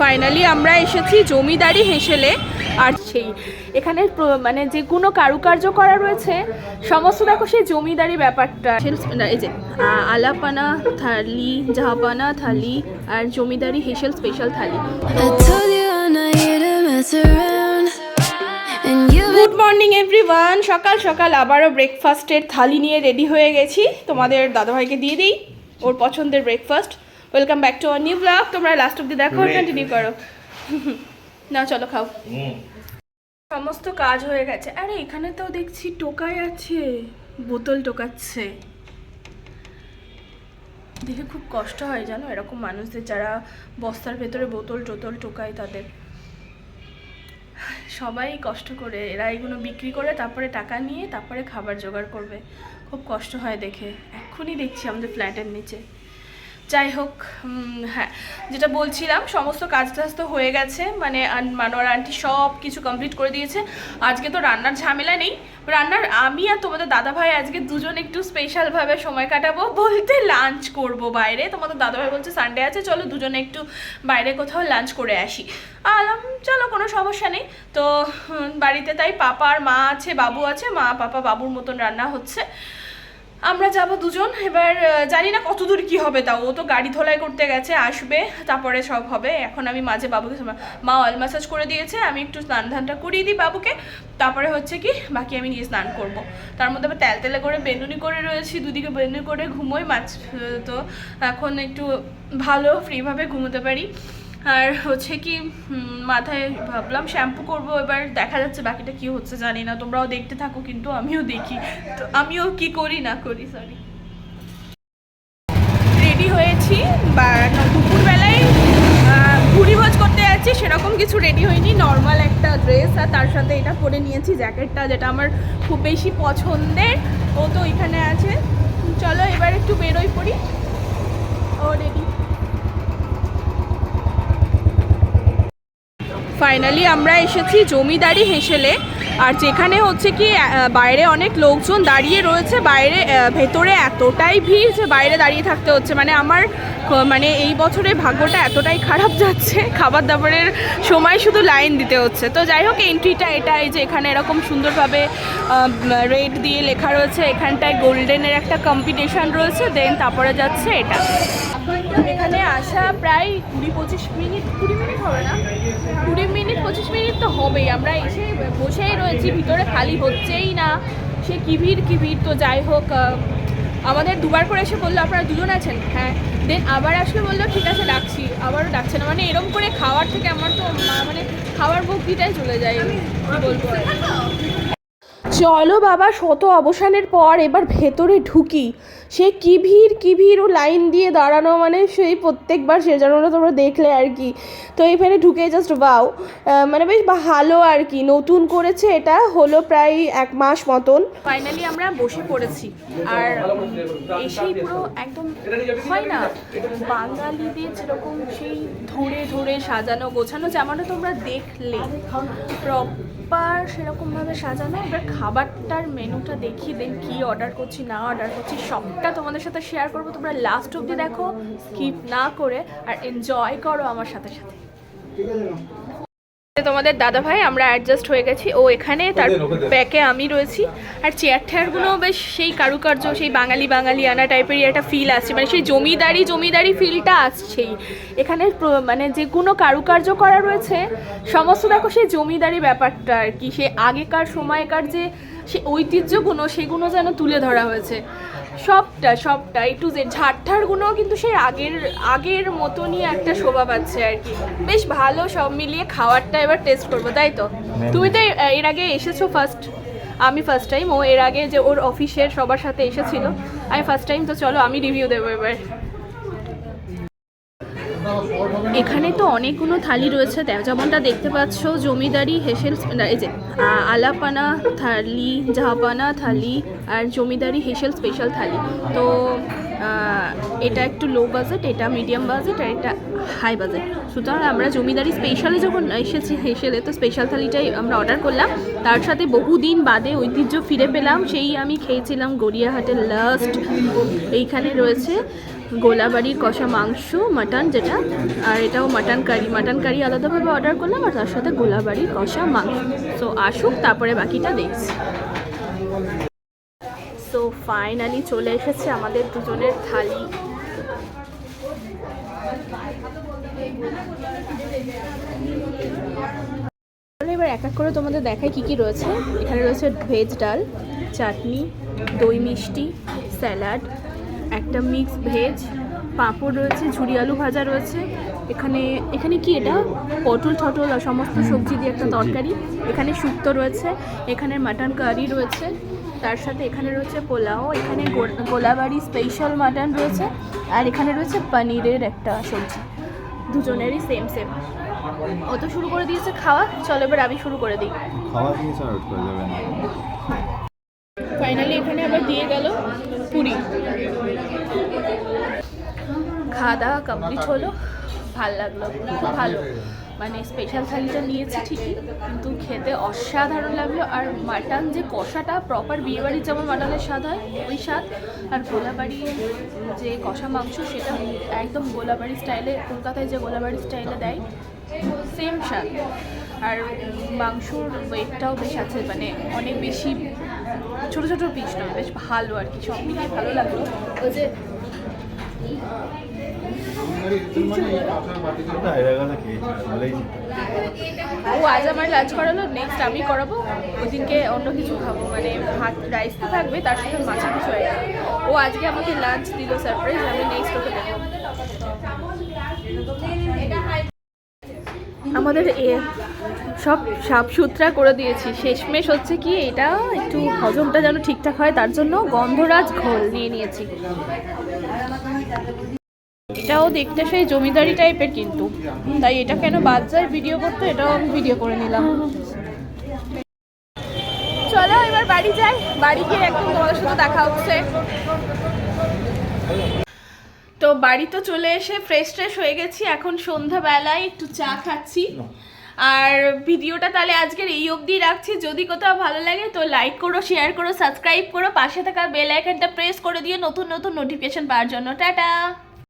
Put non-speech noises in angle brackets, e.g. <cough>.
Finally আমরা এসেছি জমিদারি হেসেলে। আর সেই এখানে মানে যে কোনো কারুকার্য করা রয়েছে সমস্ত দেখো সেই জমিদারি ব্যাপারটা। এই যে আলাপানা থালি জাহাপানা থালি আর জমিদারি হেসেল special thali. Good morning everyone সকাল সকাল আবারও ব্রেকফাস্টের থালি নিয়ে রেডি হয়ে গেছি। তোমাদের দাদাভাইকে দিয়ে দিই ওর পছন্দের breakfast welcome back to our new blog তোমরা লাস্ট অব্দি দেখো কন্টিনিউ করো। <laughs> না চলো খাও। সমস্ত কাজ হয়ে গেছে। আরে এখানে তো দেখছি টোকাই আছে। বোতল টোকাচ্ছে। দেখে খুব কষ্ট হয় জানো? এরকম মানুষদের যারা বস্তার ভেতরে বোতল টোতল টোকায় তাদের। সবাই কষ্ট করে এরা এগুলো বিক্রি করে তারপরে টাকা নিয়ে তারপরে খাবার জোগাড় করবে। খুব কষ্ট হয় দেখে। এক্ষুনি দেখছি আমাদের ফ্ল্যাটের নিচে। যাই হোক হ্যাঁ যেটা বলছিলাম, সমস্ত কাজ টাজ তো হয়ে গেছে মানে মানোয়ার আন্টি সব কিছু কমপ্লিট করে দিয়েছে। আজকে তো রান্নার ঝামেলা নেই। রান্নার আমি আর তোমাদের দাদা ভাই আজকে দুজন একটু স্পেশালভাবে সময় কাটাবো বলতে লাঞ্চ করব বাইরে। তোমাদের দাদা ভাই বলছে সানডে আছে, চলো দুজনে একটু বাইরে কোথাও লাঞ্চ করে আসি। আলাম চলো, কোনো সমস্যা নেই। তো বাড়িতে তাই পাপা আর মা আছে, বাবু আছে, মা, পাপা, বাবুর মতন রান্না হচ্ছে। আমরা যাব দুজন। এবার জানি না কত দূর কি হবে তাও। ও তো গাড়ি ধোলাই করতে গেছে, আসবে, তারপরে সব হবে। এখন আমি মাঝে বাবুকে মা অয়েল ম্যাসাজ করে দিয়েছে, আমি একটু স্নান ধানটা করিয়ে দিই বাবুকে। তারপরে হচ্ছে কি, বাকি আমি নিয়ে স্নান করব। তার মধ্যে আবার তেল তেলে করে বেনুনি করে রয়েছি, দুদিকে বেনুনি করে ঘুমোই মাছ, তো এখন একটু ভালো ফ্রিভাবে ঘুমোতে পারি। আর হচ্ছে কি মাথায় ভাবলাম শ্যাম্পু করব, এবার দেখা যাচ্ছে বাকিটা কি হচ্ছে, জানি না। তোমরাও দেখতে থাকো, কিন্তু আমিও দেখি। তো আমিও কি করি, না করি সরি রেডি হয়েছি, বা দুপুরবেলায় ভুড়ি ভোজ করতে যাচ্ছি, সেরকম কিছু রেডি হয়নি। নর্মাল একটা ড্রেস আর তার সাথে এটা পরে নিয়েছি, জ্যাকেটটা, যেটা আমার খুব বেশি পছন্দের। ও তো এখানে আছে। চলো এবার একটু বেরোই পড়ি। ও রেডি ফাইনালি আমরা এসেছি জমিদারি হেসেলে। আর যেখানে হচ্ছে কি বাইরে অনেক লোকজন দাঁড়িয়ে রয়েছে। বাইরে ভেতরে এতটাই ভিড় যে বাইরে দাঁড়িয়ে থাকতে হচ্ছে। মানে আমার মানে এই বছরের ভাগ্যটা এতটাই খারাপ যাচ্ছে খাবার দাবারের সময় শুধু লাইন দিতে হচ্ছে। তো যাই হোক এন্ট্রিটা এটাই যে এখানে এরকম সুন্দরভাবে রেড দিয়ে লেখা রয়েছে, এখানটায় গোল্ডেনের একটা কম্পিটিশন রয়েছে দেন তারপরে যাচ্ছে এটা। এখানে আসা প্রায় কুড়ি পঁচিশ মিনিট কুড়ি মিনিট হবে না? কুড়ি মিনিট পঁচিশ মিনিট তো হবেই। আমরা এসে বসেই রয়েছি ভিতরে খালি হচ্ছেই না। সে কি ভিড় কি ভিড়? তো যাই হোক আমাদের দুবার করে এসে বলল আপনারা দুজন আছেন? হ্যাঁ। দেন আবার আসলে বলল ঠিক আছে ডাকছি। আবারও ডাকছে না। মানে এরম করে খাওয়ার থেকে আমার তো মানে খাওয়ার ভক্তিটাই চলে যায়। কি বলব চলো বাবা শত অবসানের পর এবার ভেতরে ঢুকি। সে কি ভিড় কি ভিড় ও লাইন দিয়ে দাঁড়ানো মানে সেই প্রত্যেকবার সে যেন তোমরা দেখলে আর কি। তো এখানে ঢুকে জাস্ট বাও মানে বেশ ভালো আর কি। নতুন করেছে এটা, হলো প্রায় এক মাস মতন। ফাইনালি আমরা বসে পড়েছি। আর এসেই পুরো একদম হয় না, বাঙালিদের যেরকম সেই ধরে ধরে সাজানো, গোছানো, যেমনটা তোমরা দেখলে। প্রপার সেরকমভাবে সাজানো এবার খাবারটার মেনুটা দেখি দেন কি অর্ডার করছি, না অর্ডার করছি সবটা তোমাদের সাথে শেয়ার করব। তোমরা লাস্ট অব্দি দেখো স্কিপ না করে আর এনজয় করো আমার সাথে সাথে। তোমাদের দাদা ভাই আমরা অ্যাডজাস্ট হয়ে গেছি। ও এখানে তার ব্যাকে আমি রয়েছি। আর চেয়ার টেয়ারগুলো বেশ সেই কারুকার্য সেই বাঙালি বাঙালি আনা টাইপেরই একটা ফিল আসছে। মানে সেই জমিদারি জমিদারি ফিলটা আসছেই। এখানে মানে যে কোনো কারুকার্য করা রয়েছে সমস্ত দেখো সেই জমিদারি ব্যাপারটা আর কি। সে আগেকার সময়কার যে সে ঐতিহ্যগুলো সেগুলো যেন তুলে ধরা হয়েছে। সবটা সবটা একটু যে ঝাড়ঠাড়গুলো কিন্তু সেই আগের আগের মতনই একটা শোভা পাচ্ছে আর কি। বেশ ভালো সব মিলিয়ে খাবারটা এবার টেস্ট করব তাই তো? তুমি তো এর আগে এসেছ ফার্স্ট আমি ফার্স্ট টাইম ও এর আগে যে ওর অফিসের সবার সাথে এসেছিল। আমি ফার্স্ট টাইম তো চলো আমি রিভিউ দেবো এবার। এখানে তো অনেকগুলো থালি রয়েছে যেমনটা দেখতে পাচ্ছ জমিদারি হেসেল এই যে আলাপানা, থালি, জাহাপানা থালি আর জমিদারি হেসেল স্পেশাল থালি। তো এটা একটু লো বাজেট এটা মিডিয়াম বাজেট আর এটা হাই বাজেট সুতরাং আমরা জমিদারি স্পেশালে যখন এসেছি, হেসেলে তো স্পেশাল থালিটাই আমরা অর্ডার করলাম। তার সাথে বহুদিন বাদে ঐতিহ্য ফিরে পেলাম। সেই আমি খেয়েছিলাম গড়িয়াহাটের লাস্ট এইখানে রয়েছে গোলাবাড়ির কষা মাংস মাটন যেটা। আর এটাও মাটন কারি মাটন কারি আলাদাভাবে অর্ডার করলাম আর তার সাথে গোলাবাড়ির কষা মাংস। সো আসুক, তারপরে বাকিটা দেখছি। সো ফাইনালি চলে এসেছে আমাদের দুজনের থালি। এবার এক এক করে তোমাদের দেখায় কি কি রয়েছে। এখানে রয়েছে ভেজ ডাল, চাটনি, দই মিষ্টি, স্যালাড, একটা মিক্স ভেজ, পাঁপড় রয়েছে ঝুড়ি আলু ভাজা রয়েছে এখানে এখানে কি এটা? পটল টটল আর সমস্ত সবজি দিয়ে একটা তরকারি। এখানে শুক্তো রয়েছে এখানে মাটন কারি রয়েছে তার সাথে এখানে রয়েছে পোলাও এখানে গোলাবাড়ি স্পেশাল মাটন রয়েছে আর এখানে রয়েছে পনিরের একটা সবজি। দুজনেরই সেম সেম ও তো শুরু করে দিয়েছে খাওয়া চলো এবার আমি শুরু করে দিই। খাওয়া দিয়ে আউট করে যাবে না। ফাইনালি এখানে আবার দিয়ে গেল পুরি। খাওয়া দাওয়া কমপ্লিট হলো। ভালো লাগল, খুব ভালো। মানে স্পেশাল থালিটা নিয়েছি ঠিকই, কিন্তু খেতে অসাধারণ লাগল। আর মাটন যে কষাটা প্রপার বিয়েবাড়ির যেমন মাটনের স্বাদ হয়, ওই স্বাদ। আর গোলাবাড়ির যে কষা মাংস, সেটা একদম গোলাবাড়ি স্টাইলে কলকাতায় যে গোলাবাড়ি স্টাইলে দেয় সেম স্বাদ। আর মাংসর ওয়েটটাও বেশ আছে মানে অনেক বেশি, ছোট ছোট পিস বেশ ভালো আর কি, সব মিলিয়ে ভালো লাগল। ওই যে ও, আজ আমার লাঞ্চ করালো নেক্সট আমি করাবো ওই দিনকে অন্য কিছু খাব মানে ভাত রাইস তো থাকবে, তার সাথে মাছ কিছু হয় ও আজকে আমাকে লাঞ্চ দিল সারপ্রাইজ আমি নেক্সট ওকে দেবো। আমাদের এ সব সাপ সুতরা করে দিয়েছি। শেষমেশ হচ্ছে কি, এটা একটু হজমটা যেন ঠিকঠাক হয়, তার জন্য গন্ধরাজ ঘোল নিয়ে নিয়েছি। এটাও দেখতে সেই জমিদারি টাইপের কিন্তু। তাই এটা কেন বাদ যায় ভিডিও করতে, এটাও আমি ভিডিও করে নিলাম। চলো এবার বাড়ি যাই। বাড়ি গিয়ে একদম তোমাদের সাথে দেখা হচ্ছে। তো বাড়ি তো চলে এসে ফ্রেশ ট্রেশ হয়ে গেছি। এখন সন্ধ্যাবেলায় একটু চা খাচ্ছি। আর ভিডিওটা তাহলে আজকের এই অবধি রাখছি। যদি কোথাও ভালো লাগে তো লাইক করো শেয়ার করো সাবস্ক্রাইব করো। পাশে থাকা বেল আইকনটা প্রেস করে দিও। নতুন নতুন নোটিফিকেশন পাওয়ার জন্য। টাটা!